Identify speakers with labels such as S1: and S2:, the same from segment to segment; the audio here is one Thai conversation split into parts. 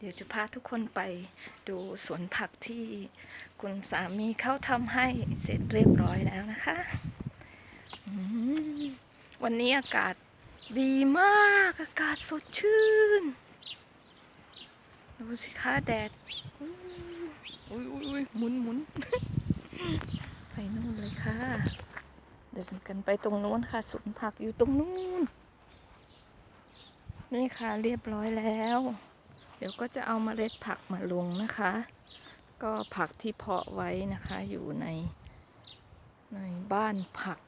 S1: เดี๋ยวจะพาทุกคนไปดูสวนผักที่คุณสามีเขาทำให้เสร็จเรียบร้อยแล้วนะคะ วันนี้อากาศดีมากอากาศสดชื่น ดูสิคะแดด อุ้ยอุ้ยอุ้ยหมุนหมุนไปนู่นเลยค่ะ เดินกันไปตรงโน้นค่ะสวนผักอยู่ตรงนู้นนี่ค่ะเรียบร้อยแล้ว เดี๋ยวก็จะเอามาเมล็ดผักมาลงนะคะ ก็ผักที่เพาะไว้นะคะอยู่ในในบ้านผัก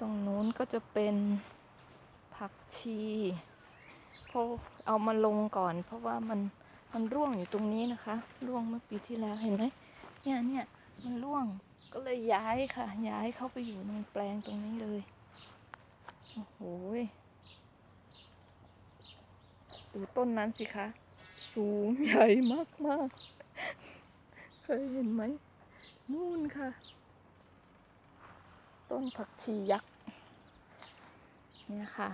S1: ตรงนู้นก็จะเป็นผักชีพราะเอามาลงก่อน เพราะว่ามันมันร่วงอยู่ตรงนี้นะคะ ร่วงเมื่อปีที่แล้วเห็นไหมเนี่ยเนี่ยมันร่วงก็เลยย้ายค่ะ ย้ายเข้าไปอยู่ในแปลงตรงนี้เลย โอ้โห ดูต้นนั้นสิคะ สูงใหญ่มากๆ เคยเห็นไหม นู่นค่ะ ต้นผักชียักษ์เนี่ยค่ะ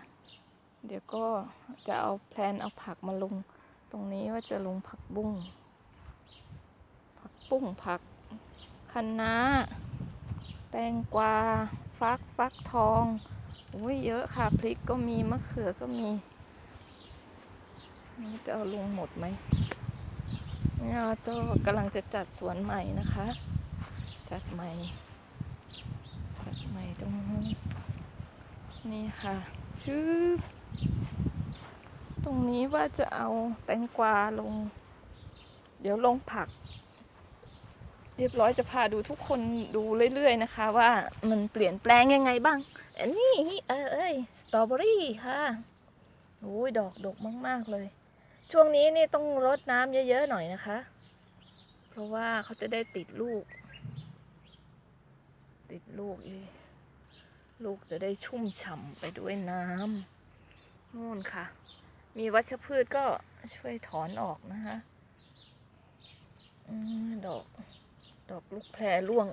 S1: เดี๋ยวก็จะเอาแพลนเอาผักมาลง ตรงนี้ว่าจะลงผักบุ้ง ผักปุ้งผักคะน้า แตงกวา ฟักฟักทองโอ้ยเยอะค่ะ พริกก็มี มะเขือก็มี นี่จะเอาลงหมดไหมเนี่ยเจ้ากำลังจะจัดสวนใหม่นะคะ จัดใหม่ จัดใหม่ตรงนี่ค่ะชืบตรงนี้ว่าจะเอาแตงกวาลง เดี๋ยวลงผัก เรียบร้อยจะพาดูทุกคนดูเรื่อยๆนะคะ ว่ามันเปลี่ยนแปลงยังไงบ้าง อันนี้เออเอ้ยสตรอเบอรี่ค่ะโอ้ยดอกดกมาก ๆ เลย ช่วงนี้นี่ต้องรดน้ำเยอะๆหน่อยนะคะ เพราะว่าเขาจะได้ติดลูก ติดลูกลูกจะได้ชุ่มฉ่ำไปด้วยน้ำนู่นค่ะ มีวัชพืชก็ช่วยถอนออกนะคะอดอก ดอกลูกแพรร่วง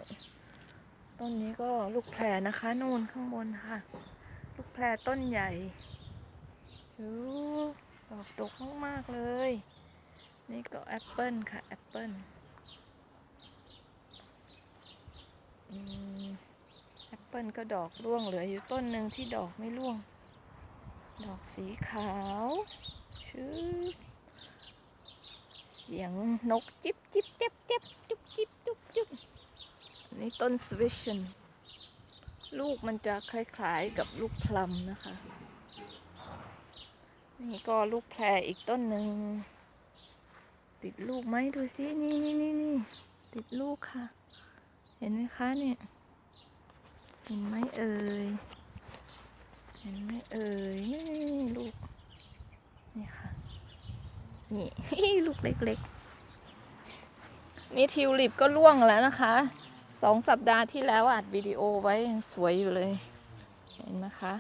S1: ต้นนี้ก็ลูกแพรนะคะนู่นข้างบนค่ะ ลูกแพรต้นใหญ่ ดอกดกมากๆเลย นี่ก็แอปเปิลค่ะแอปเปิลแอปเปิลก็ดอกร่วงเหลืออยู่ต้นหนึ่งที่ดอกไม่ร่วง ดอกสีขาวชื่อเสียงนกจิบจิบเจ็บเจ็บจุบจิบจุบจุบนี่ต้นสวิชชันลูกมันจะคล้ายๆกับลูกพลัมนะคะ นี่ก็ลูกแพรอีกต้นหนึ่ง ติดลูกไหมดูสิ นี่นี่นี่นี่ติดลูกค่ะ เห็นไหมคะเนี่ย เห็นไหมเอ่ย เห็นไหมเอ่ยนี่นี่นี่ลูก นี่ค่ะ นี่ลูกเล็กๆ นี่ทิวลิปก็ร่วงแล้วนะคะสองสัปดาห์ที่แล้วอัดวิดีโอไว้ยังสวยอยู่เลย เห็นไหมคะ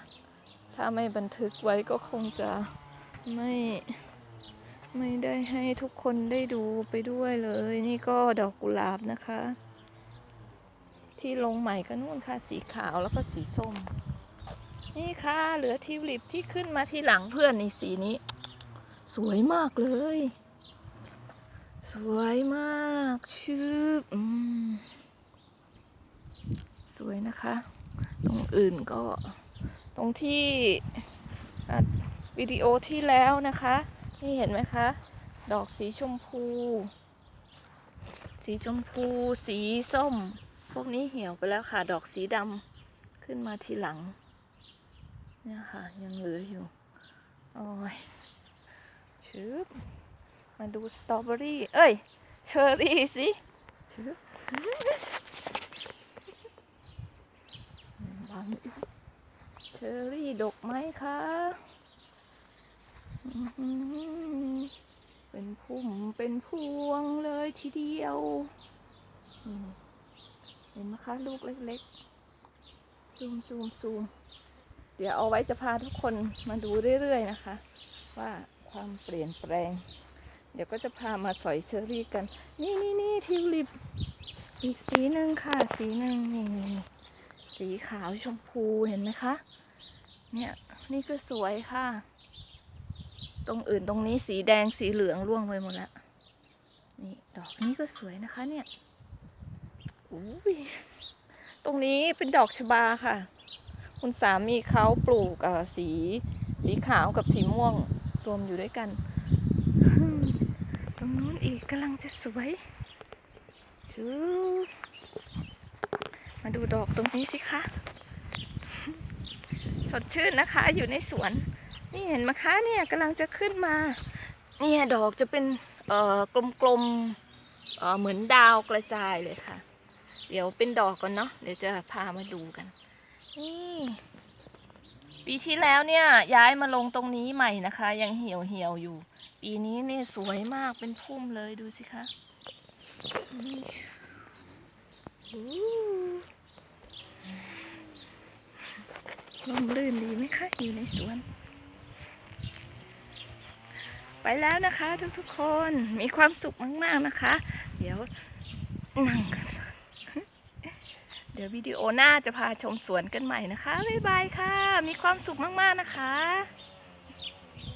S1: ถ้าไม่บันทึกไว้ก็คงจะ ไม่ไม่ได้ให้ทุกคนได้ดูไปด้วยเลย นี่ก็ดอกกุหลาบนะคะ ที่ลงใหม่ก็นู่นค่ะสีขาวแล้วก็สีส้ม นี่ค่ะ เหลือทิวลิปที่ขึ้นมาที่หลังเพื่อนในสีนี้ สวยมากเลย สวยมากชื่ออืมสวยนะคะ ตรงอื่นก็ ตรงที่ วิดีโอที่แล้วนะคะ นี่เห็นไหมคะ ดอกสีชมพู สีชมพู สีส้ม พวกนี้เหี่ยวไปแล้วค่ะ ดอกสีดำขึ้นมาทีหลัง เนี่ยค่ะ ยังเหลืออยู่โอ้ยชึบมาดูสตรอเบอรี่ เอ้ย เชอร์รี่สิชึบบังอีกเชอร์รี่ดกไหมคะ เป็นพุ่มเป็นพวงเลยทีเดียว นี่เห็นไหมคะลูกเล็กๆ ซูมซูมซูม เดี๋ยวเอาไว้จะพาทุกคนมาดูเรื่อยๆนะคะ ว่าความเปลี่ยนแปลง เดี๋ยวก็จะพามาสอยเชอรี่กัน นี่นี่นี่ทิวลิป อีกสีหนึ่งค่ะ สีหนึ่งนี่นี่นี่สีขาวชมพูเห็นไหมคะ เนี่ยนี่ก็สวยค่ะ ตรงอื่นตรงนี้สีแดงสีเหลืองร่วงไปหมดแล้วนี่ดอกนี้ก็สวยนะคะเนี่ยอุ้ยตรงนี้เป็นดอกชบาค่ะ คุณสามีเขาปลูกเอ่อสีสีขาวกับสีม่วงรวมอยู่ด้วยกัน ตรงนู้นอีกกำลังจะสวยชูมาดูดอกตรงนี้สิคะ สดชื่นนะคะอยู่ในสวน นี่เห็นไหมคะเนี่ยกำลังจะขึ้นมาเนี่ยดอกจะเป็นเอ่อกลมๆเอ่อเหมือนดาวกระจายเลยค่ะ เดี๋ยวเป็นดอกก่อนเนาะเดี๋ยวจะพามาดูกันนี่ปีที่แล้วเนี่ยย้ายมาลงตรงนี้ใหม่นะคะ ยังเหี่ยวเหี่ยวๆอยู่ ปีนี้เนี่ยสวยมากเป็นพุ่มเลยดูสิคะนี่อู้ลมลื่นดีไหมคะอยู่ในสวน ไปแล้วนะคะทุกๆคนมีความสุขมาก ๆนะคะ เดี๋ยวนั่งกันเดี๋ยววิดีโอหน้าจะพาชมสวนกันใหม่นะคะ บ๊ายบายค่ะ มีความสุขมาก ๆ นะคะ